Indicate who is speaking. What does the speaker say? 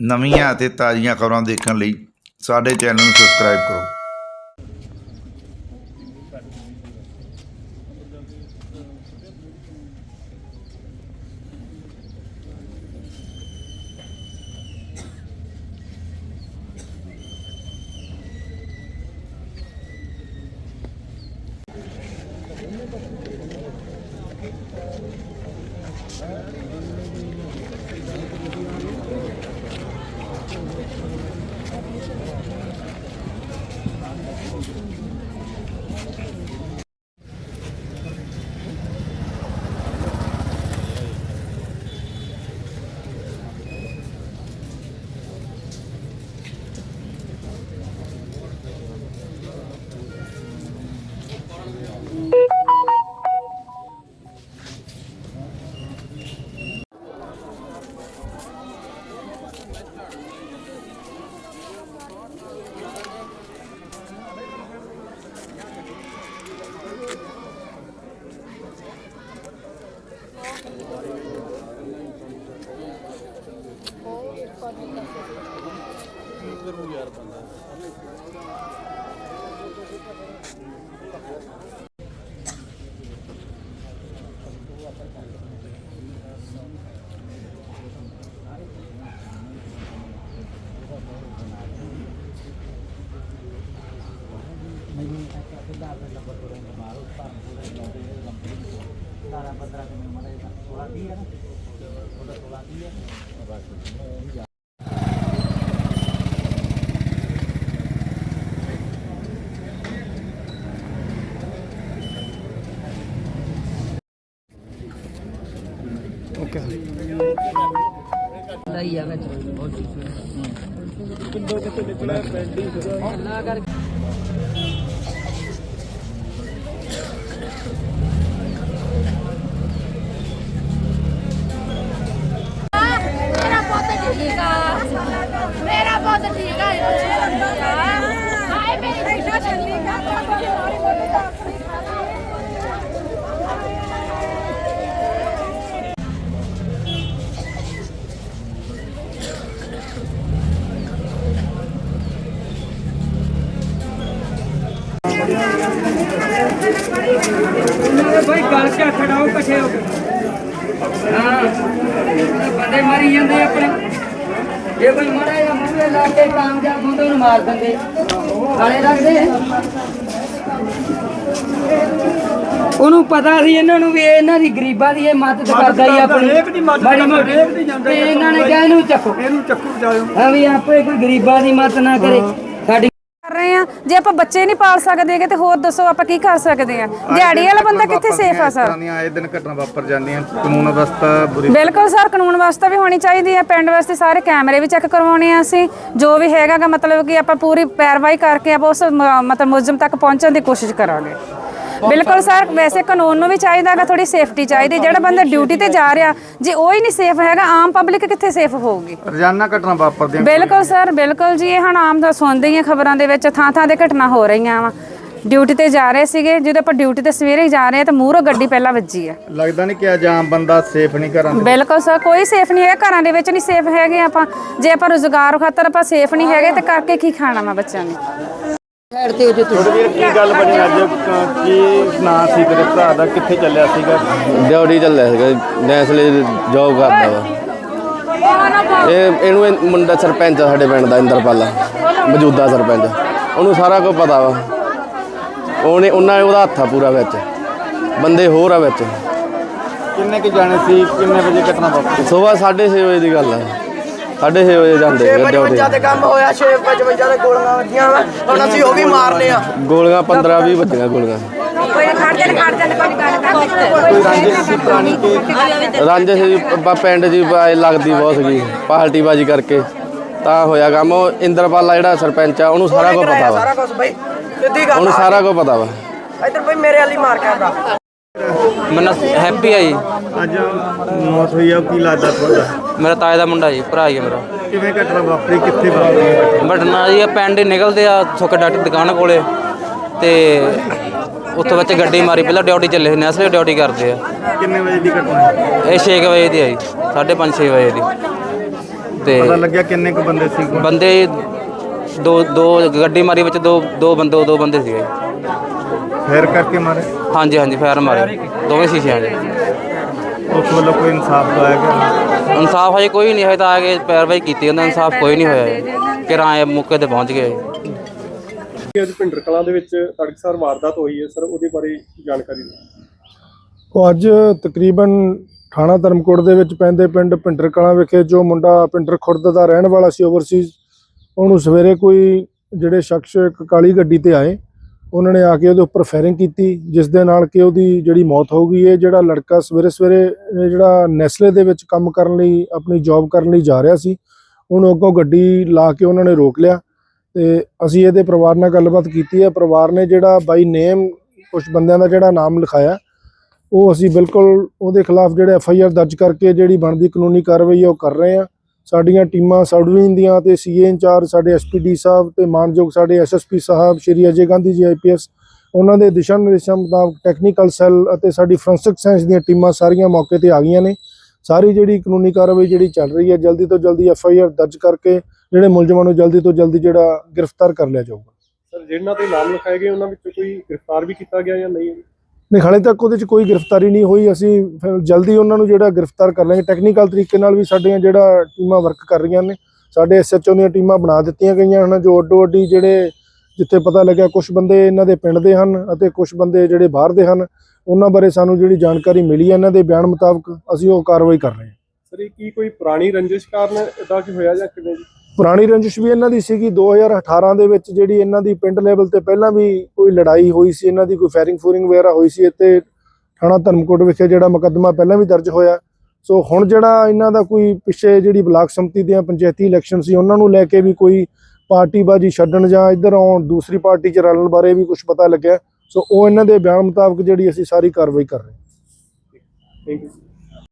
Speaker 1: ਨਵੀਆਂ ਅਤੇ ਤਾਜ਼ੀਆਂ ਖਬਰਾਂ ਦੇਖਣ ਲਈ ਸਾਡੇ ਚੈਨਲ ਨੂੰ ਸਬਸਕ੍ਰਾਈਬ ਕਰੋ।
Speaker 2: Thank you. ਤੂੰ
Speaker 3: ਯਾਰ ਬੰਦਾ Naging kakilala sa baturang kamaro, parang kulay na rin ng pinto. Tara pa talaga ਲਈ ਆ। ਵਿੱਚ।
Speaker 2: ਮੇਰਾ ਭਾਈ ਗੱਲ ਕੇ ਖੜਾਓ ਇਕੱਠੇ ਹੋ ਕੇ। ਹਾਂ। ਬੰਦੇ ਮਰੀ ਜਾਂਦੇ ਆਪਣੇ। ਇਹ ਕੋਈ ਮੜਾ ਜਾਂ ਮੂਹਰੇ ਲਾ ਕੇ ਕਾਮਯਾਬ ਹੁੰਦੇ ਉਹਨੂੰ ਮਾਰ ਦਿੰਦੇ। ਨਾਲੇ ਉਹਨੂੰ ਪਤਾ ਸੀ ਇਹਨਾਂ ਨੂੰ ਵੀ ਇਹ ਇਹਨਾਂ ਦੀ ਗਰੀਬਾਂ ਦੀ ਇਹ ਮਦਦ ਕਰਦਾ ਹੀ ਆਪਣੀ। ਮਾੜੀ ਮੋਟੀ। ਤੇ ਇਹਨਾਂ ਨੇ ਕਿਹਾ ਇਹਨੂੰ ਚੱਕੋ। ਇਹਨੂੰ ਚੱਕੋ ਜਾਓ ਹਾਂ ਵੀ ਆਪੇ ਕੋਈ ਗਰੀਬਾਂ ਦੀ ਮਦਦ ਨਾ ਕਰ।
Speaker 4: ਰਹੇ ਆ। ਜੇ ਆਪਾਂ ਬੱਚੇ ਨਹੀਂ ਪਾਲ ਸਕਦੇ ਹੈਗੇ ਤੇ ਹੋਰ ਦੱਸੋ ਆਪਾਂ ਕੀ ਕਰ ਸਕਦੇ ਆ। ਦਿਹਾੜੀ ਵਾਲਾ ਬੰਦਾ ਕਿੱਥੇ ਸੇਫ ਆ ਸਰ?
Speaker 5: ਦੀਆਂ ਆਏ ਦਿਨ ਘਟਨਾ ਵਾਪਰ ਜਾਂਦੀਆਂ ਕਾਨੂੰਨ ਅਵਸਥਾ ਬੁਰੀ
Speaker 4: ਬਿਲਕੁਲ ਸਰ ਕਾਨੂੰਨ ਵਾਸਤੇ ਵੀ ਹੋਣੀ ਚਾਹੀਦੀ ਹੈ ਪਿੰਡ ਵਾਸਤੇ ਸਾਰੇ ਕੈਮਰੇ ਵੀ ਚੈੱਕ ਕਰਵਾਉਣੇ ਆ ਅਸੀਂ। ਜੋ ਵੀ ਹੈਗਾਗਾ ਮਤਲਬ ਕਿ ਆਪਾਂ ਪੂਰੀ ਪੈਰਵਾਈ ਕਰਕੇ ਆਪਾਂ ਉਸ ਮ- ਮਤਲਬ ਮੁਲਜ਼ਮ ਤੱਕ ਪਹੁੰਚਣ ਦੀ ਕੋਸ਼ਿਸ਼ ਕਰਾਂਗੇ। ਬਿਲਕੁਲ ਸਰ ਵੈਸੇ ਕਾਨੂੰਨ ਨੂੰ ਵੀ ਚਾਹੀਦਾਗਾ ਥੋੜੀ ਸੇਫਟੀ ਚਾਹੀਦੀ। ਜਿਹੜਾ ਬੰਦਾ ਡਿਊਟੀ ਤੇ ਜਾ ਰਿਹਾ ਜੇ ਉਹ ਹੀ ਨਹੀਂ ਸੇਫ ਹੈਗਾ ਆਮ ਪਬਲਿਕ ਕਿੱਥੇ ਸੇਫ ਹੋਊਗੀ?
Speaker 5: ਰੋਜ਼ਾਨਾ ਘਟਨਾ ਵਾਪਰਦੀਆਂ
Speaker 4: ਬਿਲਕੁਲ ਸਰ ਬਿਲਕੁਲ ਜੀ ਇਹ ਹੁਣ ਆਮ ਦਾ ਸੁਣਦੇ ਹੀ ਖਬਰਾਂ ਦੇ ਵਿੱਚ ਥਾਂ ਥਾਂ ਤੇ ਘਟਨਾ ਹੋ ਰਹੀਆਂ ਵਾ। ਡਿਊਟੀ ਤੇ ਜਾ ਰਹੇ ਸੀਗੇ ਜਦੋਂ ਆਪਾਂ ਡਿਊਟੀ ਤੇ ਸਵੇਰੇ ਹੀ ਜਾ ਰਹੇ ਆ ਤਾਂ ਮੂਹਰੋਂ ਗੱਡੀ ਪਹਿਲਾਂ ਵੱਜੀ ਆ।
Speaker 5: ਲੱਗਦਾ ਨਹੀਂ ਕਿ ਅੱਜ ਆਮ ਬੰਦਾ ਸੇਫ ਨਹੀਂ ਘਰਾਂ ਦੇ
Speaker 4: ਬਿਲਕੁਲ ਸਰ ਕੋਈ ਸੇਫ ਨਹੀਂ ਹੈਗਾ ਘਰਾਂ ਦੇ ਵਿੱਚ ਨਹੀਂ ਸੇਫ ਹੈਗੇ ਆਪਾਂ। ਜੇ ਆਪਾਂ ਰੋਜ਼ਗਾਰ ਖਾਤਰ ਆਪਾਂ ਸੇਫ ਨਹੀਂ ਹੈਗੇ ਤੇ ਕਰਕੇ ਕੀ ਖਾਣਾ ਵਾ ਬੱਚਿਆਂ ਨੇ?
Speaker 2: ਸਾਈਡ ਤੇ ਹੋ ਜੋ ਤੁਸੀਂ
Speaker 5: ਵੀਰ ਕੀ ਗੱਲ ਬਣੀ ਅੱਜ? ਕ- ਕੀ ਨਾਂ ਸੀ ਤੇਰੇ ਭਰਾ ਦਾ? ਕਿੱਥੇ ਚੱਲਿਆ ਸੀਗਾ?
Speaker 6: ਡਿਊਟੀ ਚੱਲਿਆ ਸੀਗਾ। ਨੈਸਲੇ ਜੌਬ ਕਰਦਾ ਵਾ। ਇਹ ਇਹਨੂੰ ਇਹ ਮੁੰਡਾ ਸਰਪੰਚ ਆ ਸਾਡੇ ਪਿੰਡ ਦਾ ਇੰਦਰਪਾਲਾ ਮੌਜੂਦਾ ਸਰਪੰਚ। ਉਹਨੂੰ ਸਾਰਾ ਕੁਝ ਪਤਾ ਵਾ। ਉਹਨੇ ਉਹਨਾਂ ਨੇ ਉਹਦਾ ਹੱਥ ਆ ਪੂਰਾ ਵਿੱਚ। ਬੰਦੇ ਹੋਰ ਆ ਵਿੱਚ।
Speaker 5: ਕਿੰਨੇ ਕੁ ਜਾਣੇ ਸੀ? ਕਿੰਨੇ ਵਜੇ ਘਟਨਾ ਵਾਪਰੀ?
Speaker 6: ਸਵੇਰ 6:30 ਵਜੇ ਦੀ ਗੱਲ ਆ। 6:30 ਵਜੇ ਜਾਂਦੇ
Speaker 7: ਤੇ ਕੰਮ ਹੋਇਆ 655 ਦੇ ਗੋਲੀਆਂ ਵੱਜੀਆਂ ਵਾ। ਹੁਣ ਅਸੀਂ ਉਹ ਵੀ ਮਾਰਨੇ ਆ।
Speaker 6: ਗੋਲੀਆਂ 15 20 ਵੱਜੀਆਂ ਗੋਲੀਆਂ।
Speaker 5: ਕੋਈ ਰਾਂਝੇ ਸੀ ਪੁਰਾਣੀ ਕੋਈ
Speaker 6: ਰਾਂਝੇ ਸੀ ਬ- ਪਿੰਡ ਜੀ ਲੱਗਦੀ ਬਹੁਤ ਸੀਗੀ ਪਾਰਟੀ ਬਾਜੀ ਕਰਕੇ। ਤਾਂ ਹੋਇਆ ਕੰਮ ਉਹ ਇੰਦਰਪਾਲਾ ਜਿਹੜਾ ਸਰਪੰਚ ਆ ਉਹਨੂੰ ਸਾਰਾ ਕੁਝ ਪਤਾ ਵਾ।
Speaker 7: ਸਾਰਾ ਕੁਝ ਬਈ ਸਿੱਧੀ ਗੱਲ
Speaker 6: ਉਹਨੂੰ ਸਾਰਾ ਕੁਝ ਪਤਾ ਵਾ।
Speaker 7: ਇੱਧਰ ਬਈ ਮੇਰੇ ਵਾਲੀ ਮਾਰ ਕੇ ਆਉਂਦਾ।
Speaker 8: ਮੈਨੂੰ ਹੈਪੀ ਆ ਜੀ।
Speaker 5: ਅੱਜ ਮੌਤ ਹੋਈ ਆ ਕੀ ਲੱਗਦਾ ਤੁਹਾਡਾ?
Speaker 8: ਮੇਰਾ ਤਾਏ ਦਾ ਮੁੰਡਾ ਜੀ ਭਰਾ ਹੀ ਆ ਮੇਰਾ।
Speaker 5: ਕਿਵੇਂ ਘਟਨਾ ਵਾਪਰੀ ਕਿੱਥੇ ਵਾਪਰੀ?
Speaker 8: ਬਟ ਨਾ ਜੀ ਇਹ ਪਿੰਡ ਹੀ ਨਿਕਲਦੇ ਆ ਸੁੱਕ ਡਾਟ ਦੁਕਾਨ ਕੋਲੇ। ਤੇ ਉੱਥੋਂ ਵਿੱਚ ਗੱਡੀ ਮਾਰੀ ਪਹਿਲਾਂ ਡਿਊਟੀ ਚੱਲੇ ਨੇ ਅਸਲੇ ਡਿਊਟੀ ਕਰਦੇ ਆ।
Speaker 5: ਕਿੰਨੇ ਵਜੇ ਦੀ ਘਟਨਾ ਹੈ?
Speaker 8: ਇਹ 6 ਵਜੇ ਦੀ ਆ ਜੀ 5:30 6 ਵਜੇ ਦੀ। ਤੇ
Speaker 5: ਪਤਾ ਲੱਗਿਆ ਕਿੰਨੇ ਕੁ ਬੰਦੇ ਸੀ?
Speaker 8: ਬੰਦੇ ਦੋ ਦੋ ਗੱਡੀ ਮਾਰੀ ਵਿੱਚ ਦੋ ਦੋ ਬੰਦੇ ਦੋ ਬੰਦੇ ਸੀਗੇ।
Speaker 5: ਫੇਰ ਕਰਕੇ ਮਾਰੇ?
Speaker 8: ਹਾਂਜੀ ਹਾਂਜੀ ਫਾਇਰ ਮਾਰੇ। ਦੋਵੇਂ ਸ਼ੀਸ਼ਿਆਂ 'ਚ।
Speaker 5: ਉਸ ਵੱਲੋਂ ਕੋਈ ਇਨਸਾਫ ਦਵਾਇਆ ਗਿਆ?
Speaker 8: ਇਨਸਾਫ ਹਜੇ ਕੋਈ ਨਹੀਂ ਹੈ ਤਾਂ ਆ ਕੇ ਪੈਰਵਾਈ ਕੀਤੀ ਉਹਨਾਂ ਇਨਸਾਫ ਕੋਈ ਨਹੀਂ ਹੋਇਆ। ਕਿਰਾਏ ਮੌਕੇ ਤੇ ਪਹੁੰਚ ਗਏ।
Speaker 9: ਅੱਜ ਭਿੰਡਰ ਕਲਾਂ ਦੇ ਵਿੱਚ ਤੜਕਸਾਰ ਵਾਰਦਾਤ ਹੋਈ ਹੈ ਸਰ ਉਹਦੇ ਬਾਰੇ ਜਾਣਕਾਰੀ ਦਿਓ।
Speaker 10: ਉਹ ਅੱਜ ਤਕਰੀਬਨ ਥਾਣਾ ਧਰਮਕੋਟ ਦੇ ਵਿੱਚ ਪੈਂਦੇ ਪਿੰਡ ਪਿੰਡਰ ਕਲਾਂ ਵਿਖੇ ਜੋ ਮੁੰਡਾ ਪਿੰਡਰ ਖੁਰਦ ਦਾ ਰਹਿਣ ਵਾਲਾ ਸੀ ਓਵਰਸੀਜ਼ ਉਹਨੂੰ ਸਵੇਰੇ ਕੋਈ ਜਿਹੜੇ ਸ਼ਖਸ ਇੱਕ ਕਾਲੀ ਗੱਡੀ ਤੇ ਆਏ। ਉਹਨਾਂ ਨੇ ਆ ਕੇ ਉਹਦੇ ਉੱਪਰ ਫਾਇਰਿੰਗ ਕੀਤੀ, ਜਿਸ ਦੇ ਨਾਲ ਕਿ ਉਹਦੀ ਜਿਹੜੀ ਮੌਤ ਹੋ ਗਈ ਹੈ, ਜਿਹੜਾ ਲੜਕਾ ਸਵੇਰੇ ਸਵੇਰੇ ਜਿਹੜਾ ਨੈਸਲੇ ਦੇ ਵਿੱਚ ਕੰਮ ਕਰਨ ਲਈ, ਆਪਣੀ ਜੌਬ ਕਰਨ ਲਈ ਜਾ ਰਿਹਾ ਸੀ, ਉਹਨੂੰ ਅੱਗੋਂ ਗੱਡੀ ਲਾ ਕੇ ਉਹਨਾਂ ਨੇ ਰੋਕ ਲਿਆ ਤੇ ਅਸੀਂ ਇਹਦੇ ਪਰਿਵਾਰ ਨਾਲ ਗੱਲਬਾਤ ਕੀਤੀ ਹੈ। ਪਰਿਵਾਰ ਨੇ ਜਿਹੜਾ ਬਾਈ ਨੇਮ ਕੁਝ ਬੰਦਿਆਂ ਦਾ ਜਿਹੜਾ ਨਾਮ ਲਿਖਾਇਆ, ਉਹ ਅਸੀਂ ਬਿਲਕੁਲ ਉਹਦੇ ਖਿਲਾਫ ਜਿਹੜੇ ਐਫ ਆਈ ਆਰ ਦਰਜ ਕਰਕੇ ਜਿਹੜੀ ਬਣਦੀ ਕਾਨੂੰਨੀ ਕਾਰਵਾਈ ਹੈ, ਉਹ ਕਰ ਰਹੇ ਆ ਸਾਡੀਆਂ ਟੀਮਾਂ ਸਬਡਿਵੀਜ਼ਨ ਦੀਆਂ ਤੇ ਸੀਏ ਇੰਚਾਰਜ ਸਾਡੇ ਐਸਪੀਡੀ ਸਾਹਿਬ ਤੇ ਮਾਨਯੋਗ ਸਾਡੇ ਐਸਐਸਪੀ ਸਾਹਿਬ, ਸ਼੍ਰੀ ਅਜੇ ਗਾਂਧੀ ਜੀ ਆਈਪੀਐਸ ਉਹਨਾਂ ਦੇ ਦਿਸ਼ਾ ਨਿਰਦੇਸ਼ਾਂ ਮੁਤਾਬਕ ਟੈਕਨੀਕਲ ਸੈੱਲ ਅਤੇ ਸਾਡੀ ਫੋਰੈਂਸਿਕ ਸਾਇੰਸ ਦੀਆਂ ਟੀਮਾਂ ਸਾਰੀਆਂ ਮੌਕੇ ਤੇ ਆ ਗਈਆਂ ਨੇ। ਸਾਰੀ ਜਿਹੜੀ ਕਾਨੂੰਨੀ ਕਾਰਵਾਈ ਜਿਹੜੀ ਚੱਲ ਰਹੀ ਹੈ, ਜਲਦੀ ਤੋਂ ਜਲਦੀ ਐਫ ਆਈ ਆਰ ਦਰਜ ਕਰਕੇ ਜਿਹੜੇ ਮੁਲਜ਼ਮਾਂ ਨੂੰ ਜਲਦੀ ਤੋਂ ਜਲਦੀ ਜਿਹੜਾ ਗ੍ਰਿਫਤਾਰ ਕਰ ਲਿਆ ਜਾਊਗਾ।
Speaker 9: ਸਰ, ਜਿਹਨਾਂ ਤੇ ਨਾਮ ਲਿਖਾਏ ਗਏ, ਉਹਨਾਂ ਵਿੱਚੋਂ ਕੋਈ ਗ੍ਰਿਫਤਾਰ ਵੀ ਕੀਤਾ ਗਿਆ ਜਾਂ ਨਹੀਂ?
Speaker 10: ਨਹੀਂ, ਹਾਲੇ ਤੱਕ ਉਹਦੇ 'ਚ ਕੋਈ ਗ੍ਰਿਫਤਾਰੀ ਨਹੀਂ ਹੋਈ। ਅਸੀਂ ਫਿਰ ਜਲਦੀ ਉਹਨਾਂ ਨੂੰ ਜਿਹੜਾ ਗ੍ਰਿਫਤਾਰ ਕਰ ਲਾਂਗੇ। ਟੈਕਨੀਕਲ ਤਰੀਕੇ ਨਾਲ ਵੀ ਸਾਡੀਆਂ ਜਿਹੜਾ ਟੀਮਾਂ ਵਰਕ ਕਰ ਰਹੀਆਂ ਨੇ, ਸਾਡੇ ਐਸਐਚਓ ਦੀਆਂ ਟੀਮਾਂ ਬਣਾ ਦਿੱਤੀਆਂ ਗਈਆਂ ਹਨ, ਜੋ ਅੱਡੋ ਅੱਡੀ ਜਿਹੜੇ ਜਿੱਥੇ ਪਤਾ ਲੱਗਿਆ ਕੁਝ ਬੰਦੇ ਇਹਨਾਂ ਦੇ ਪਿੰਡ ਦੇ ਹਨ ਅਤੇ ਕੁਝ ਬੰਦੇ ਜਿਹੜੇ ਬਾਹਰ ਦੇ ਹਨ, ਉਹਨਾਂ ਬਾਰੇ ਸਾਨੂੰ ਜਿਹੜੀ ਜਾਣਕਾਰੀ ਮਿਲੀ ਹੈ, ਇਹਨਾਂ ਦੇ ਬਿਆਨ ਮੁਤਾਬਕ ਅਸੀਂ ਉਹ ਕਾਰਵਾਈ ਕਰ ਰਹੇ ਹਾਂ।
Speaker 9: ਸਰ, ਇਹ ਕੀ ਕੋਈ ਪੁਰਾਣੀ ਰੰਜਿਸ਼ ਕਾਰਨ ਇਦਾਂ ਕਿ ਹੋਇਆ ਜਾਂ ਕਿਵੇਂ ਜੀ?
Speaker 10: ਪੁਰਾਣੀ ਰੰਜਿਸ਼ ਵੀ ਇਹਨਾਂ ਦੀ ਸੀਗੀ। 2018 ਦੇ ਵਿੱਚ ਜਿਹੜੀ ਇਹਨਾਂ ਦੀ ਪਿੰਡ ਲੈਵਲ ਤੇ ਪਹਿਲਾਂ ਵੀ ਕੋਈ ਲੜਾਈ ਹੋਈ ਸੀ, ਇਹਨਾਂ ਦੀ ਕੋਈ ਫਾਇਰਿੰਗ ਫੂਰਿੰਗ ਵਗੈਰਾ ਹੋਈ ਸੀ, ਇੱਥੇ ਥਾਣਾ ਧਰਮਕੋਟ ਵਿਖੇ ਜਿਹੜਾ ਮੁਕੱਦਮਾ ਪਹਿਲਾਂ ਵੀ ਦਰਜ ਹੋਇਆ। ਸੋ ਹੁਣ ਜਿਹੜਾ ਇਹਨਾਂ ਦਾ ਕੋਈ ਪਿੱਛੇ ਜਿਹੜੀ ਬਲਾਕ ਸੰਮਤੀ ਦੀਆਂ ਪੰਚਾਇਤੀ ਇਲੈਕਸ਼ਨ ਸੀ, ਉਹਨਾਂ ਨੂੰ ਲੈ ਕੇ ਵੀ ਕੋਈ ਪਾਰਟੀਬਾਜ਼ੀ ਛੱਡਣ ਜਾਂ ਇੱਧਰ ਆਉਣ, ਦੂਸਰੀ ਪਾਰਟੀ 'ਚ ਰਲਣ ਬਾਰੇ ਵੀ ਕੁਝ ਪਤਾ ਲੱਗਿਆ। ਸੋ ਉਹ ਇਹਨਾਂ ਦੇ ਬਿਆਨ ਮੁਤਾਬਕ ਜਿਹੜੀ ਅਸੀਂ ਸਾਰੀ ਕਾਰਵਾਈ ਕਰ ਰਹੇ ਹਾਂ।
Speaker 9: Thank you